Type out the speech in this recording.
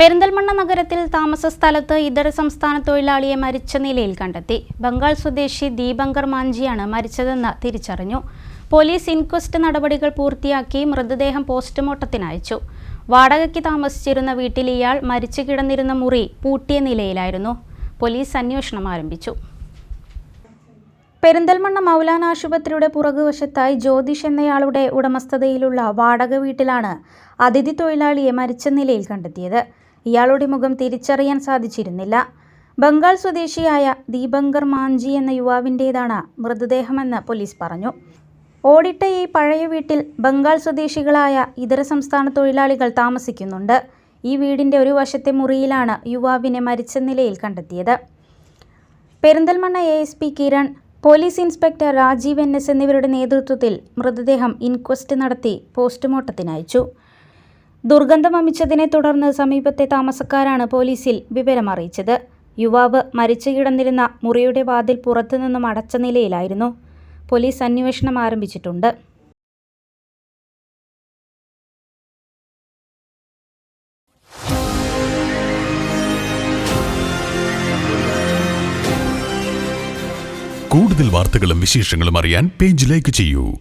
പെരിന്തൽമണ്ണ നഗരത്തിൽ താമസ സ്ഥലത്ത് ഇതര സംസ്ഥാന തൊഴിലാളിയെ മരിച്ച നിലയിൽ കണ്ടെത്തി. ബംഗാൾ സ്വദേശി ദീപങ്കർ മാഞ്ചിയാണ് മരിച്ചതെന്ന് തിരിച്ചറിഞ്ഞു. പോലീസ് ഇൻക്വസ്റ്റ് നടപടികൾ പൂർത്തിയാക്കി മൃതദേഹം പോസ്റ്റ്മോർട്ടത്തിന് അയച്ചു. വാടകയ്ക്ക് താമസിച്ചിരുന്ന വീട്ടിൽ ഇയാൾ മരിച്ചു കിടന്നിരുന്ന മുറി പൂട്ടിയ നിലയിലായിരുന്നു. പോലീസ് അന്വേഷണം ആരംഭിച്ചു. പെരിന്തൽമണ്ണ മൗലാന ആശുപത്രിയുടെ പുറകുവശത്തായി ജ്യോതിഷ് എന്നയാളുടെ ഉടമസ്ഥതയിലുള്ള വാടക വീട്ടിലാണ് അതിഥി തൊഴിലാളിയെ മരിച്ച നിലയിൽ കണ്ടെത്തിയത്. ഇയാളുടെ മുഖം തിരിച്ചറിയാൻ സാധിച്ചിരുന്നില്ല. ബംഗാൾ സ്വദേശിയായ ദീപങ്കർ മാഞ്ചി എന്ന യുവാവിന്റേതാണ് മൃതദേഹമെന്ന് പോലീസ് പറഞ്ഞു. ഓടിട്ട ഈ പഴയ വീട്ടിൽ ബംഗാൾ സ്വദേശികളായ ഇതര സംസ്ഥാന തൊഴിലാളികൾ താമസിക്കുന്നുണ്ട്. ഈ വീടിന്റെ ഒരു വശത്തെ മുറിയിലാണ് യുവാവിനെ മരിച്ച നിലയിൽ കണ്ടെത്തിയത്. Perinthalmanna A S P Kiran police inspector Rajeev N S എന്നിവരുടെ നേതൃത്വത്തിൽ മൃതദേഹം ഇൻക്വസ്റ്റ് നടത്തി പോസ്റ്റ്മോർട്ടത്തിന് അയച്ചു. ദുർഗന്ധം അമിച്ചതിനെ തുടർന്ന് സമീപത്തെ താമസക്കാരാണ് പോലീസിൽ വിവരം അറിയിച്ചത്. യുവാവ് മരിച്ചു കിടന്നിരുന്ന മുറിയുടെ വാതിൽ പുറത്തുനിന്നും അടച്ച നിലയിലായിരുന്നു. പോലീസ് അന്വേഷണം ആരംഭിച്ചിട്ടുണ്ട്. കൂടുതൽ വാർത്തകളും വിശേഷങ്ങളും അറിയാൻ പേജ് ലൈക്ക് ചെയ്യൂ.